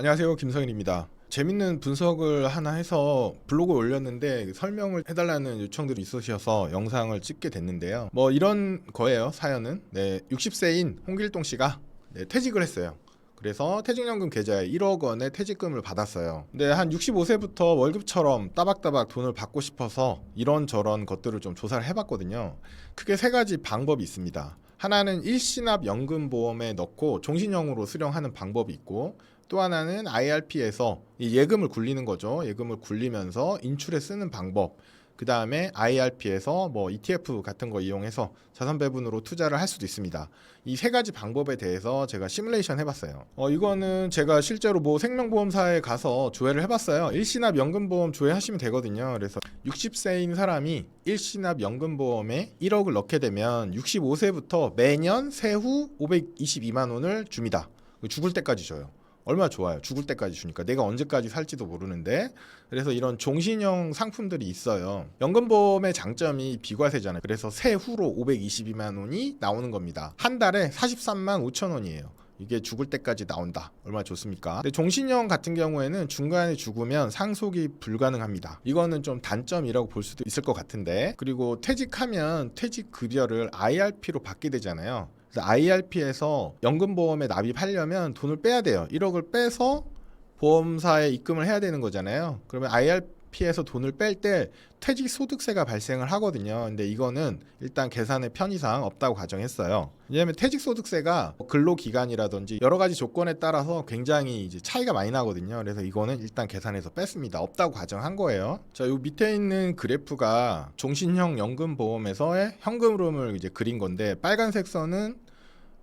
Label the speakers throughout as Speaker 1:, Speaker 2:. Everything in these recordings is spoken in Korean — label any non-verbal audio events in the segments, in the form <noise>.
Speaker 1: 안녕하세요 김성일입니다. 재밌는 분석을 하나 해서 블로그에 올렸는데 설명을 해달라는 요청들이 있으셔서 영상을 찍게 됐는데요. 뭐 이런 거예요 사연은. 네, 60세인 홍길동 씨가 네, 퇴직을 했어요. 그래서 퇴직연금 계좌에 1억 원의 퇴직금을 받았어요. 근데 한 65세부터 월급처럼 따박따박 돈을 받고 싶어서 이런저런 것들을 좀 조사를 해봤거든요. 크게 세 가지 방법이 있습니다. 하나는 일시납 연금보험에 넣고 종신형으로 수령하는 방법이 있고 또 하나는 IRP에서 이 예금을 굴리는 거죠. 예금을 굴리면서 인출에 쓰는 방법. 그 다음에 IRP에서 뭐 ETF 같은 거 이용해서 자산 배분으로 투자를 할 수도 있습니다. 이 세 가지 방법에 대해서 제가 시뮬레이션 해봤어요. 어, 이거는 제가 실제로 뭐 생명보험사에 가서 조회를 해봤어요. 일시납 연금보험 조회하시면 되거든요. 그래서 60세인 사람이 일시납 연금보험에 1억을 넣게 되면 65세부터 매년 세후 522만 원을 줍니다. 죽을 때까지 줘요. 얼마나 좋아요. 죽을 때까지 주니까 내가 언제까지 살지도 모르는데 그래서 이런 종신형 상품들이 있어요. 연금보험의 장점이 비과세잖아요. 그래서 세후로 522만 원이 나오는 겁니다. 한 달에 43만 5천 원이에요. 이게 죽을 때까지 나온다. 얼마나 좋습니까? 근데 종신형 같은 경우에는 중간에 죽으면 상속이 불가능합니다. 이거는 좀 단점이라고 볼 수도 있을 것 같은데 그리고 퇴직하면 퇴직 급여를 IRP로 받게 되잖아요. IRP에서 연금보험에 납입하려면 돈을 빼야 돼요. 1억을 빼서 보험사에 입금을 해야 되는 거잖아요. 그러면 IRP 에서 돈을 뺄 때 퇴직 소득세가 발생을 하거든요. 근데 이거는 일단 계산의 편의상 없다고 가정했어요. 왜냐하면 퇴직 소득세가 근로 기간이라든지 여러 가지 조건에 따라서 굉장히 이제 차이가 많이 나거든요. 그래서 이거는 일단 계산해서 뺐습니다. 없다고 가정한 거예요. 자, 요 밑에 있는 그래프가 종신형 연금보험에서의 현금 흐름을 이제 그린 건데 빨간색 선은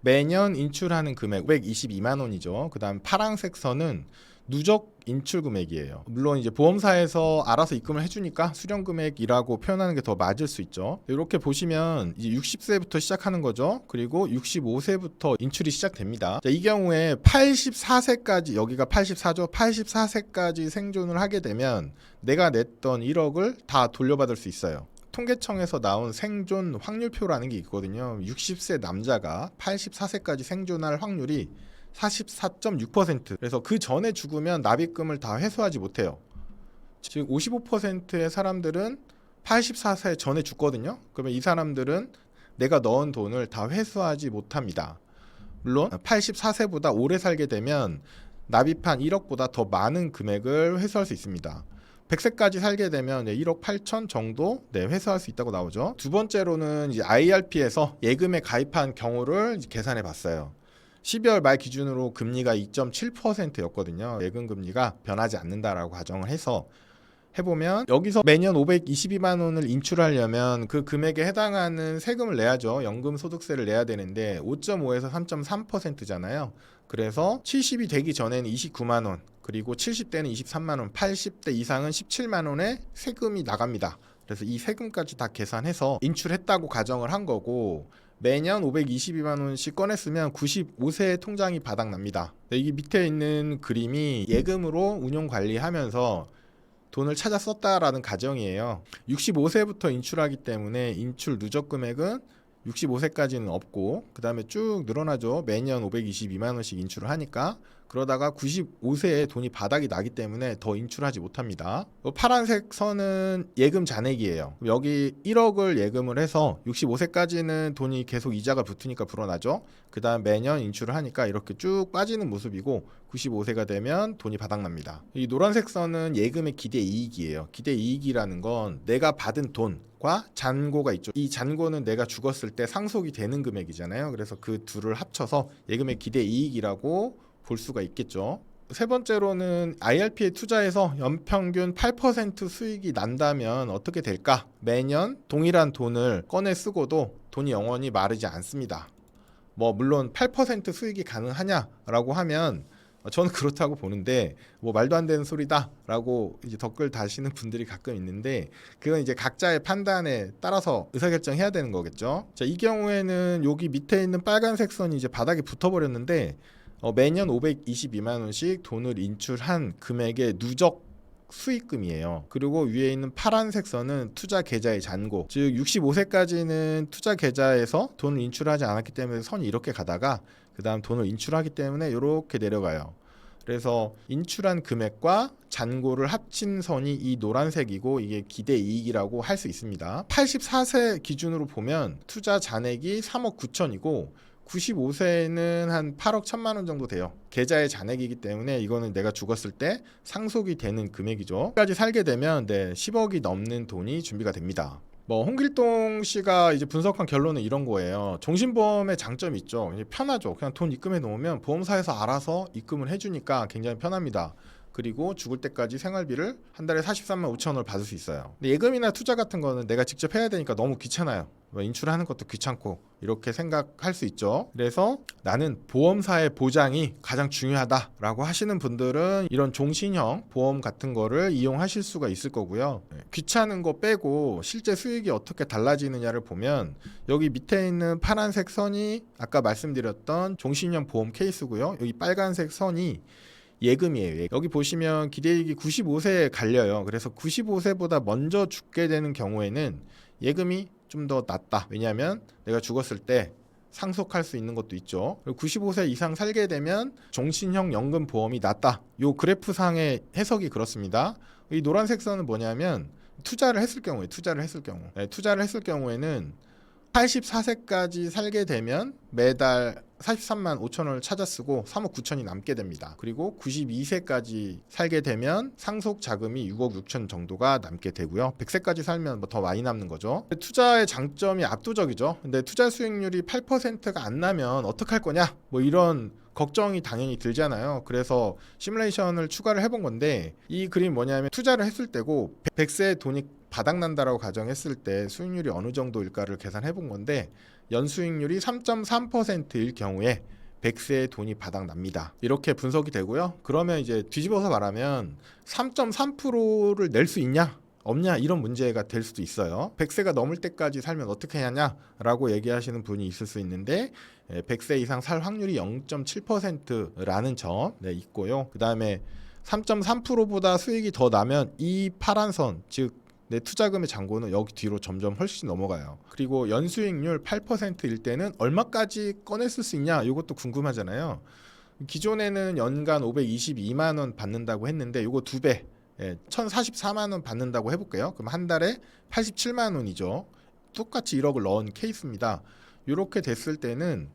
Speaker 1: 매년 인출하는 금액 522만 원이죠. 그다음 파란색 선은 누적 인출 금액이에요. 물론 이제 보험사에서 알아서 입금을 해주니까 수령 금액이라고 표현하는 게 더 맞을 수 있죠. 이렇게 보시면 이제 60세부터 시작하는 거죠. 그리고 65세부터 인출이 시작됩니다. 자, 이 경우에 84세까지 여기가 84죠. 84세까지 생존을 하게 되면 내가 냈던 1억을 다 돌려받을 수 있어요. 통계청에서 나온 생존 확률표라는 게 있거든요. 60세 남자가 84세까지 생존할 확률이 44.6%. 그래서 그 전에 죽으면 납입금을 다 회수하지 못해요. 즉 55%의 사람들은 84세 전에 죽거든요. 그러면 이 사람들은 내가 넣은 돈을 다 회수하지 못합니다. 물론 84세보다 오래 살게 되면 납입한 1억보다 더 많은 금액을 회수할 수 있습니다. 100세까지 살게 되면 1억 8천 정도 네, 회수할 수 있다고 나오죠. 두 번째로는 IRP에서 예금에 가입한 경우를 계산해 봤어요. 12월 말 기준으로 금리가 2.7%였거든요. 예금 금리가 변하지 않는다라고 가정을 해서 해보면 여기서 매년 522만 원을 인출하려면 그 금액에 해당하는 세금을 내야죠. 연금 소득세를 내야 되는데 5.5에서 3.3%잖아요. 그래서 70이 되기 전에는 29만 원, 그리고 70대는 23만 원, 80대 이상은 17만 원의 세금이 나갑니다. 그래서 이 세금까지 다 계산해서 인출했다고 가정을 한 거고 매년 522만 원씩 꺼냈으면 95세 통장이 바닥납니다. 네, 이게 밑에 있는 그림이 예금으로 운용 관리하면서 돈을 찾아 썼다라는 가정이에요. 65세부터 인출하기 때문에 인출 누적 금액은 65세까지는 없고 그 다음에 쭉 늘어나죠. 매년 522만 원씩 인출을 하니까 그러다가 95세에 돈이 바닥이 나기 때문에 더 인출하지 못합니다. 어, 파란색 선은 예금 잔액이에요. 여기 1억을 예금을 해서 65세까지는 돈이 계속 이자가 붙으니까 불어나죠. 그 다음 매년 인출을 하니까 이렇게 쭉 빠지는 모습이고 95세가 되면 돈이 바닥납니다. 이 노란색 선은 예금의 기대 이익이에요. 기대 이익이라는 건 내가 받은 돈, 과 잔고가 있죠. 이 잔고는 내가 죽었을 때 상속이 되는 금액이잖아요. 그래서 그 둘을 합쳐서 예금의 기대 이익이라고 볼 수가 있겠죠. 세 번째로는 IRP에 투자해서 연평균 8% 수익이 난다면 어떻게 될까? 매년 동일한 돈을 꺼내 쓰고도 돈이 영원히 마르지 않습니다. 뭐 물론 8% 수익이 가능하냐라고 하면 저는 <laughs> 그렇다고 보는데 뭐 말도 안 되는 소리다라고 이제 댓글 다시는 분들이 가끔 있는데 그건 이제 각자의 판단에 따라서 의사결정해야 되는 거겠죠. 자, 이 경우에는 여기 밑에 있는 빨간색 선이 이제 바닥에 붙어버렸는데 어, 매년 522만 원씩 돈을 인출한 금액의 누적 수익금이에요. 그리고 위에 있는 파란색 선은 투자 계좌의 잔고. 즉 65세까지는 투자 계좌에서 돈을 인출하지 않았기 때문에 선이 이렇게 가다가 그다음 돈을 인출하기 때문에 이렇게 내려가요. 그래서 인출한 금액과 잔고를 합친 선이 이 노란색이고 이게 기대 이익이라고 할 수 있습니다. 84세 기준으로 보면 투자 잔액이 3억 9천이고 95세는 한 8억 1천만 원 정도 돼요. 계좌의 잔액이기 때문에 이거는 내가 죽었을 때 상속이 되는 금액이죠. 까지 살게 되면 네, 10억이 넘는 돈이 준비가 됩니다. 뭐 홍길동 씨가 이제 분석한 결론은 이런 거예요. 종신보험의 장점이 있죠. 편하죠. 그냥 돈 입금해 놓으면 보험사에서 알아서 입금을 해주니까 굉장히 편합니다. 그리고 죽을 때까지 생활비를 한 달에 43만 5천 원을 받을 수 있어요. 근데 예금이나 투자 같은 거는 내가 직접 해야 되니까 너무 귀찮아요. 뭐 인출하는 것도 귀찮고 이렇게 생각할 수 있죠. 그래서 나는 보험사의 보장이 가장 중요하다라고 하시는 분들은 이런 종신형 보험 같은 거를 이용하실 수가 있을 거고요. 네, 귀찮은 거 빼고 실제 수익이 어떻게 달라지느냐를 보면 여기 밑에 있는 파란색 선이 아까 말씀드렸던 종신형 보험 케이스고요. 여기 빨간색 선이 예금이에요. 여기 보시면 기대이익이 95세에 갈려요. 그래서 95세보다 먼저 죽게 되는 경우에는 예금이 좀 더 낫다. 왜냐하면 내가 죽었을 때 상속할 수 있는 것도 있죠. 그리고 95세 이상 살게 되면 종신형 연금 보험이 낫다. 요 그래프상의 해석이 그렇습니다. 이 노란색 선은 뭐냐면 투자를 했을 경우에 투자를 했을 경우 네, 투자를 했을 경우에는 84세까지 살게 되면 매달 43만 5천 원을 찾아 쓰고 3억 9천이 남게 됩니다. 그리고 92세까지 살게 되면 상속 자금이 6억 6천 정도가 남게 되고요. 100세까지 살면 뭐 더 많이 남는 거죠. 투자의 장점이 압도적이죠. 근데 투자 수익률이 8%가 안 나면 어떡할 거냐? 뭐 이런 걱정이 당연히 들잖아요. 그래서 시뮬레이션을 추가를 해본 건데 이 그림 뭐냐면 투자를 했을 때고 100세에 돈이 바닥난다라고 가정했을 때 수익률이 어느 정도일까를 계산해 본 건데 연수익률이 3.3%일 경우에 100세의 돈이 바닥납니다. 이렇게 분석이 되고요. 그러면 이제 뒤집어서 말하면 3.3%를 낼 수 있냐? 없냐 이런 문제가 될 수도 있어요. 100세가 넘을 때까지 살면 어떻게 하냐라고 얘기하시는 분이 있을 수 있는데 100세 이상 살 확률이 0.7%라는 점 네, 있고요. 그다음에 3.3%보다 수익이 더 나면 이 파란 선, 즉 내 투자금의 잔고는 여기 뒤로 점점 훨씬 넘어가요. 그리고 연수익률 8%일 때는 얼마까지 꺼냈을 수 있냐? 이것도 궁금하잖아요. 기존에는 연간 522만 원 받는다고 했는데 이거 두 배, 예, 1,044만 원 받는다고 해볼게요. 그럼 한 달에 87만 원이죠. 똑같이 1억을 넣은 케이스입니다. 이렇게 됐을 때는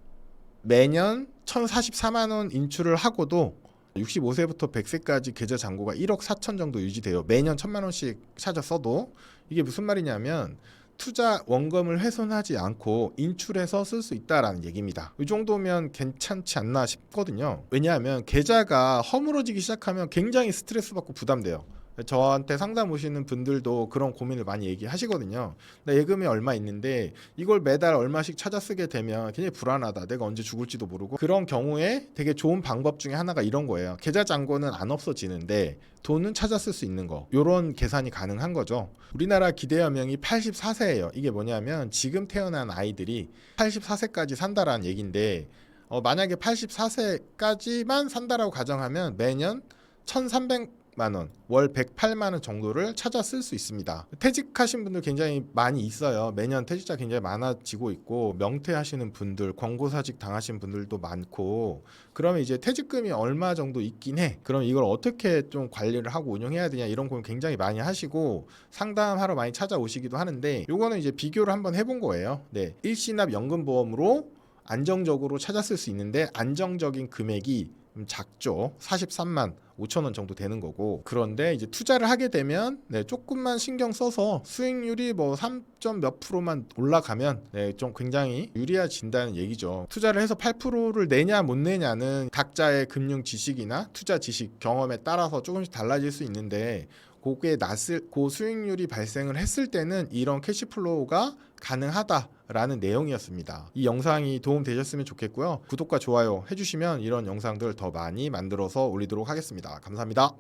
Speaker 1: 매년 1,044만 원 인출을 하고도 65세부터 100세까지 계좌 잔고가 1억 4천 정도 유지돼요. 매년 1천만 원씩 찾아 써도 이게 무슨 말이냐면 투자 원금을 훼손하지 않고 인출해서 쓸 수 있다라는 얘기입니다. 이 정도면 괜찮지 않나 싶거든요. 왜냐하면 계좌가 허물어지기 시작하면 굉장히 스트레스 받고 부담돼요. 저한테 상담 오시는 분들도 그런 고민을 많이 얘기하시거든요. 나 예금이 얼마 있는데 이걸 매달 얼마씩 찾아 쓰게 되면 굉장히 불안하다. 내가 언제 죽을지도 모르고 그런 경우에 되게 좋은 방법 중에 하나가 이런 거예요. 계좌 잔고는 안 없어지는데 돈은 찾아 쓸 수 있는 거. 요런 계산이 가능한 거죠. 우리나라 기대 연명이 84세예요. 이게 뭐냐면 지금 태어난 아이들이 84세까지 산다라는 얘긴데 어, 만약에 84세까지만 산다라고 가정하면 매년 1,300 만 원, 월 108만 원 정도를 찾아 쓸 수 있습니다. 퇴직하신 분들 굉장히 많이 있어요. 매년 퇴직자 굉장히 많아지고 있고 명퇴하시는 분들, 권고사직 당하신 분들도 많고 그러면 이제 퇴직금이 얼마 정도 있긴 해. 그럼 이걸 어떻게 좀 관리를 하고 운영해야 되냐 이런 고민 굉장히 많이 하시고 상담하러 많이 찾아오시기도 하는데 요거는 이제 비교를 한번 해본 거예요. 네, 일시납 연금보험으로 안정적으로 쓸수 있는데 안정적인 금액이 좀 작죠. 43만 5천 원 정도 되는 거고 그런데 이제 투자를 하게 되면 네, 조금만 신경 써서 수익률이 뭐 3. 몇 프로만 올라가면 네, 좀 굉장히 유리해진다는 얘기죠. 투자를 해서 8%를 내냐 못 내냐는 각자의 금융 지식이나 투자 지식 경험에 따라서 조금씩 달라질 수 있는데 그게 났을 고 수익률이 발생을 했을 때는 이런 캐시플로우가 가능하다라는 내용이었습니다. 이 영상이 도움 되셨으면 좋겠고요. 구독과 좋아요 해주시면 이런 영상들 더 많이 만들어서 올리도록 하겠습니다. 감사합니다.